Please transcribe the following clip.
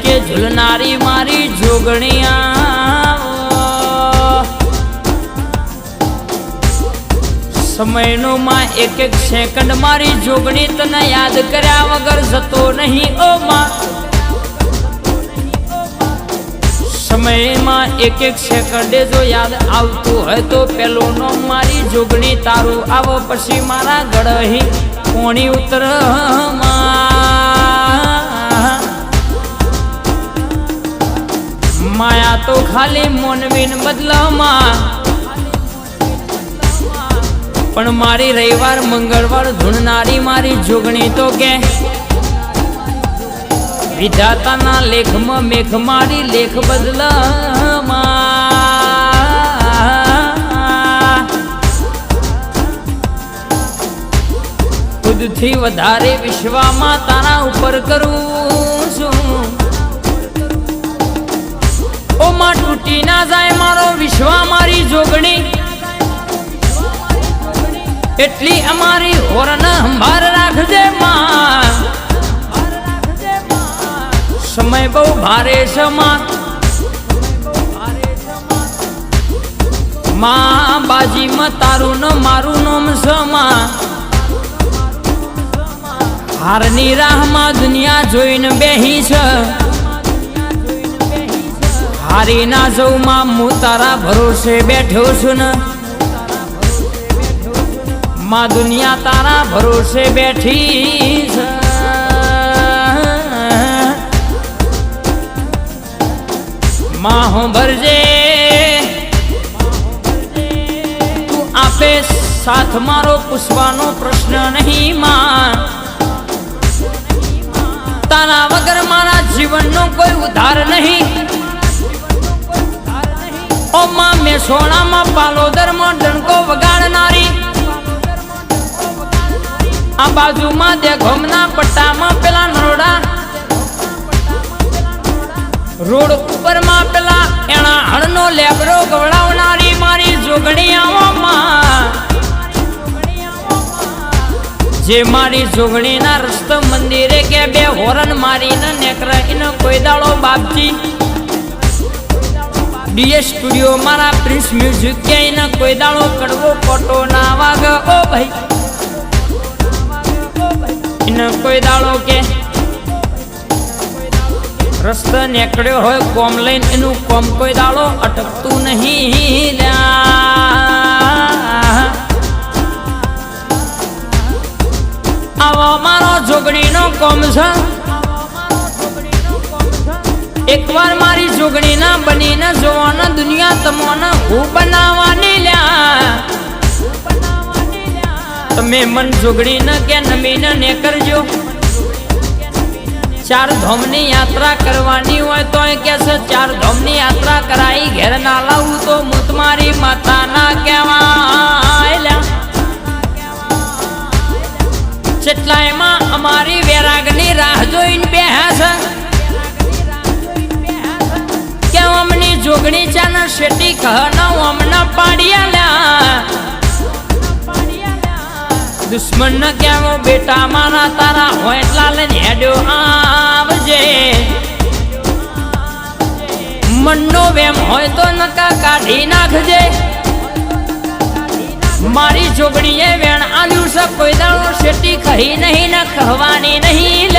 ઝૂલનારી મારી જોગણિયા. સમયનો માં એક એક સેકન્ડ મારી જોગણી તને યાદ કર્યા વગર જતો નહીં, ઓ માં. સમયમાં એક એક સેકન્ડે જો યાદ આવતું હોય તો પેલું નો મારી જોગણી તારું આવો પછી મારા ગળહી કોણી ઉતર માયા તો ખાલી મોનવીન બદલામાં. પણ મારી રવિવાર, મંગળવાર, ધૂણનારી મારી જોગણી તો કે. વિધાતાના લેખમાં મેઘ મારી લેખ બદલામાં. ખુદથી વધારે વિશ્વમાં તારા ઉપર કરું છું. ઓ માં તૂટી ના જાય, મારો વિશ્વ મારી જોગણી. એટલી અમારી હોરન સંભાર રાખજે માં. સમય બહુ ભારે છે માં. બાજીમાં તારું ન મારું નામ સમા હારની રાહમાં દુનિયા જોઈને બેહી છે. હારી ના જઉં માં તારા ભરોસે બેઠો છું ને. માં દુનિયા તારા ભરોસે બેઠી છે. માં હું ભરજે. તું આપે સાથ મારો પૂછવાનો પ્રશ્ન નહીં માં. તારા વગર મારા જીવનનો કોઈ ઉધાર નહીં. ઓ માં મેં સોનામાં પાલોદરમાં ડણકો વગાડનારી. આ બાજુમાં દે ઘમના પટ્ટામાં પેલા નરોડા. રોડ ઉપરમાં પેલા એના હણનો લેબરો ગવડાવનારી મારી જોગણીયાઓમાં. જે મારી જોગણીના રસ્તો મંદિરે કે બે હોરન મારીને નેકરાઈને કોઈ દાડો બાપજી. ડીએસ સ્ટુડિયો મારા પ્રિન્સ મ્યુઝિક ક્યાંય કોઈ દાડો કડવો ફોટો ના વાગ. ઓ ભાઈ. એને કોઈ દાડો કે? રસ્તો નીકળ્યો હોય કોમ લઈને એનું કોમ કોઈ દાડો અટકતું નહીં. આવો મારો જોગણીનો કોમ છે. એકવાર મારી જોગણીના બનીને જોવાના દુનિયા તમોને હું બનાવવાની લ્યા. તમે મન જોગણીને કે નમીને ને કરજો. ચાર ધોમની યાત્રા કરવાની હોય તો કે છે ચાર ધોમની યાત્રા કરાઈ, ઘેર ના લાવું તો હું તમારી માતા ના કહેવાય જેટલા એમાં અમારી વેરાગની રાહ જોઈને શેટી કહનો અમના પાડિયા દુશ્મન ન કહેવો બેટા, મારા તારા હોય એટલા લઈને હેડ્યો આવજે. મનનો વેમ હોય તો નકા કાઢી નાખજે. મારી જોગણીએ વેણ આલ્યું છે, કોઈ દાણો શેટી કહી નહીં ને કહેવાની નહીં